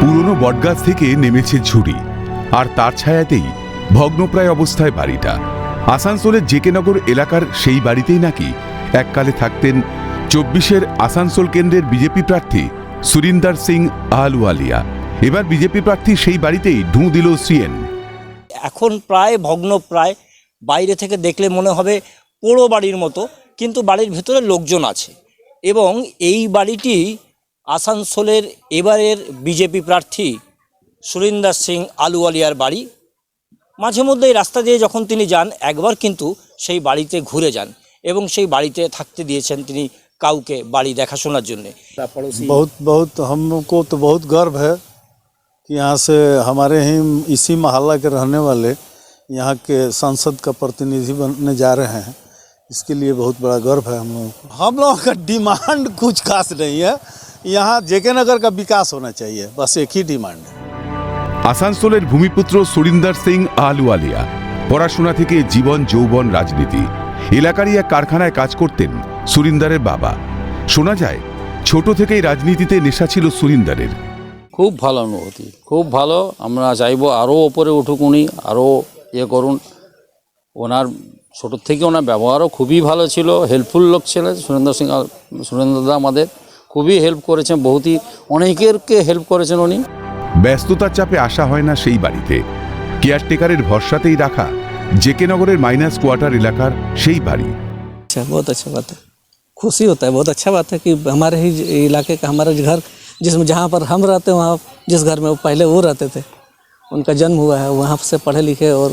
পুরনো বটগাছ থেকে নেমেছে ঝুড়ি, আর তার ছায়াতেই ভগ্নপ্রায় অবস্থায় বাড়িটা। আসানসোলের জেকেনগর এলাকার সেই বাড়িতেই নাকি এককালে থাকতেন চব্বিশের আসানসোল কেন্দ্রের বিজেপি প্রার্থী সুরিন্দার সিং আহলুয়ালিয়া। এবার বিজেপি প্রার্থী সেই বাড়িতেই ঢুঁ দিল সিএন। এখন প্রায় ভগ্ন প্রায়, বাইরে থেকে দেখলে মনে হবে পোড়ো বাড়ির মতো, কিন্তু বাড়ির ভেতরে লোকজন আছে। এবং এই বাড়িটি আসানসোলের এবারের বিজেপি প্রার্থী সুরিন্দর সিং আলুওয়ালিয়ার বাড়ি মাঝে মধ্যে এই রাস্তা দিয়ে যখন তিনি যান একবার কিন্তু সেই বাড়িতে ঘুরে যান এবং সেই বাড়িতে থাকতে দিয়েছেন তিনি কাউকে বাড়ি দেখাশোনার জন্যে बहुत बहुत हमको तो बहुत गर्व है कि यहाँ से हमारे ही इसी मोहल्ला के रहने वाले यहाँ के संसद का प्रतिनिधि बनने जा रहे हैं इसके लिए बहुत बड़ा गर्व है हम लोगों को हम लोगों का डिमांड कुछ खास नहीं है यहाँ जेके नगर का विकास होना चाहिए बस एक ही डिमांड है আসানসোলের ভূমিপুত্র সুরিন্দর সিং আহলুয়ালিয়া পড়াশোনা থেকে জীবন যৌবন রাজনীতি এলাকারই এক কারখানায় কাজ করতেন সুরিন্দারের বাবা শোনা যায় ছোট থেকেই রাজনীতিতে নেশা ছিল সুরিন্দারের খুব ভালো অনুভূতি খুব ভালো আমরা চাইবো আরও ওপরে উঠুক উনি আরও ইয়ে করুন ওনার ছোটোর থেকে ওনার ব্যবহারও খুবই ভালো ছিল হেল্পফুল লোক ছিলেন সুরেন্দ্র সিং আল- সুরেন্দ্রদা আমাদের খুবই হেল্প করেছেন বহুতই অনেকেরকে হেল্প করেছেন উনি ব্যস্ততার চাপে আসা হয় না সেই বাড়িতে কেয়ারটেকারের ভরসাতেই রাখা জেকে নগরের মাইনাস কোয়ার্টার এলাকার সেই বাড়ি अच्छा बहुत अच्छा बात है खुशी होता है बहुत अच्छा बात है कि हमारे ही इलाके का हमारा जो घर जिसमें जहाँ पर हम रहते हैं वहाँ जिस घर में वो पहले वो रहते थे उनका जन्म हुआ है वहाँ से पढ़े लिखे और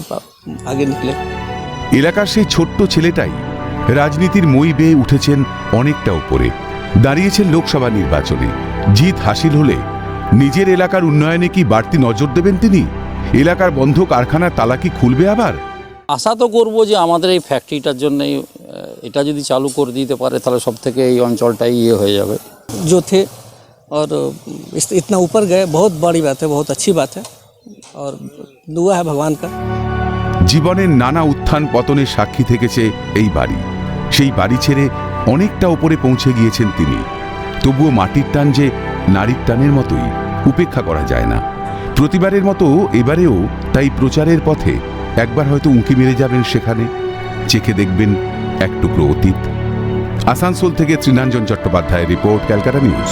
आगे निकले এলাকার সেই ছোট্ট ছেলেটাই রাজনীতির মই বেয়ে উঠেছেন অনেকটা উপরে দাঁড়িয়েছেন লোকসভা নির্বাচনে জিত হাসিল হলে নিজের এলাকার উন্নয়নে কি বাড়তি নজর দেবেন তিনি এলাকার বন্ধ কারখানার তালা কি খুলবে আবার আশা তো করবো যে আমাদের এই ফ্যাক্টরিটার জন্য এটা যদি চালু করে দিতে পারে তাহলে সব থেকে এই অঞ্চলটাই ইয়ে হয়ে যাবে जो थे और इस, इतना ऊपर गए बहुत बड़ी बात है बहुत अच्छी बात है और दुआ है भगवान का জীবনের নানা উত্থান পতনের সাক্ষী থেকেছে এই বাড়ি সেই বাড়ি ছেড়ে অনেকটা ওপরে পৌঁছে গিয়েছেন তিনি। তবুও মাটির টান যে নারীর টানের মতোই, উপেক্ষা করা যায় না। প্রতিবারের মতো এবারেও তাই প্রচারের পথে একবার হয়তো উঁকি মেরে যাবেন সেখানে, চেখে দেখবেন এক টুকরো অতীত। আসানসোল থেকে তৃণাঞ্জন চট্টোপাধ্যায়ের রিপোর্ট, ক্যালকাটা নিউজ।